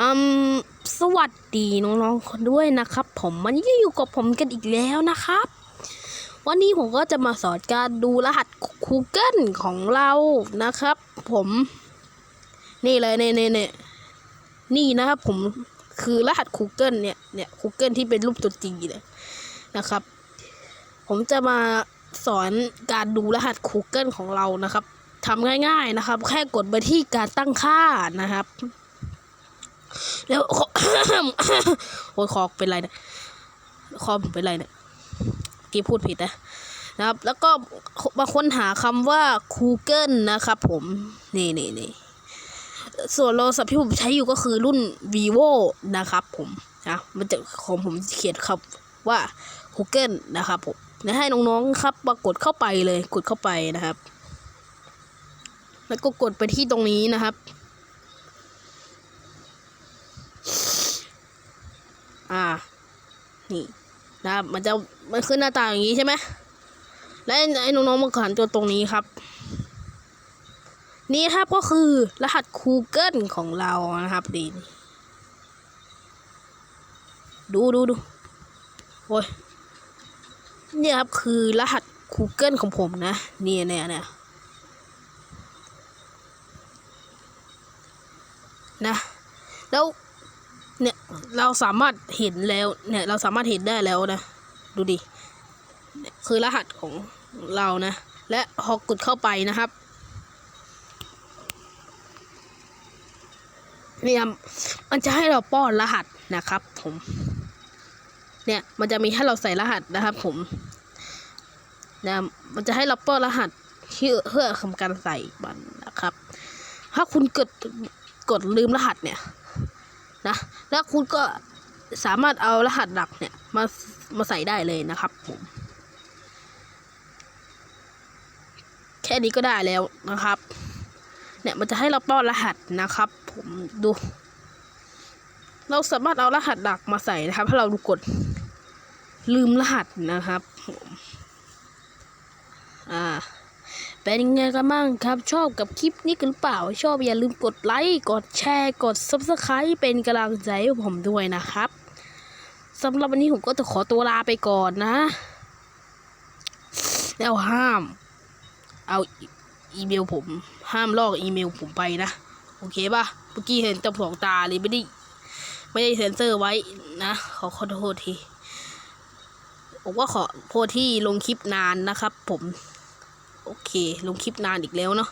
อืมสวัสดีน้องๆคนด้วยนะครับ ผมวันนี้อยู่กับผมกันอีกแล้วนะครับ วันนี้ผมก็จะมาสอนการดูรหัส Google ของเรานะครับ ผม นี่เลยเนี่ยเนี่ยเนี่ยนี่นะครับ ผมคือรหัส Google เนี่ยเนี่ย Google ที่เป็นรูปตัวจีเลยนะครับ ผมจะมาสอนการดูรหัส Google ของเรานะครับทำง่าย ๆนะครับ แค่กดไปที่การตั้งค่านะครับ แล้วโอ้ยคอเป็นไรเนี่ยคอผมเป็นไรเนี่ยกีพูดผิดนะนะครับ แล้วก็มาค้นหาคำว่า Google นะครับผม นี่นี่นี่ส่วนโทรศัพท์ที่ผมใช้อยู่ก็คือรุ่น vivo นะครับผมนะมันจะของผมเขียนครับว่า Google นะครับผมนะให้น้องๆครับมากดเข้าไปเลยกดเข้าไปนะครับ แล้วก็กดไปที่ตรงนี้นะครับ อ่า นี่นะครับมันจะมันขึ้นหน้าตาอย่างนี้ใช่ไหมและไอ้น้องๆมาขันตัวตรงนี้ครับ นี่ครับก็คือรหัส Google ของเรานะครับดีดูดูดูโอ้ยเนี่ยครับคือรหัส Google ของผมนะเนี่ยเนี่ยเนี่ยนะ แล้ว เนี่ยเราสามารถเห็นแล้วเนี่ยเราสามารถเห็นได้แล้วนะ ดูดิคือรหัสของเรานะ และพอกดเข้าไปนะครับเนี่ยมันจะให้เราป้อนรหัสนะครับ ผม เนี่ยมันจะมีให้เราใส่รหัสนะครับ ผมนะมันจะให้เราป้อนรหัสที่เพื่อทำการใส่มันนะครับ ถ้าคุณกดกดลืมรหัสเนี่ย นะ แล้วคุณก็สามารถเอารหัสหลักเนี่ยมามาใส่ได้เลยนะครับผมแค่นี้ก็ได้แล้วนะครับ เนี่ยมันจะให้เราป้อนรหัสนะครับ ผมดู เราสามารถเอารหัสหลักมาใส่นะครับ ถ้าเราดูกดลืมรหัสนะครับผม เป็นยังไงกันบ้างครับ ชอบกับคลิปนี้หรือเปล่า ชอบอย่าลืมกดไลค์กดแชร์กด subscribe เป็นกำลังใจให้ผมด้วยนะครับสำหรับวันนี้ผมก็จะขอตัวลาไปก่อนนะ แล้วห้าม เอาอีเมลผม ห้ามลอกอีเมลผมไปนะ โอเคป่ะเมื่อกี้เห็นต่สองตาเลยไม่ได้ไม่ได้เซ็นเซอร์ไว้นะ ขอขอโทษทีผมก็ขอโทษที่ลงคลิปนานนะครับผม โอเค ลงคลิปนานอีกแล้วเนาะ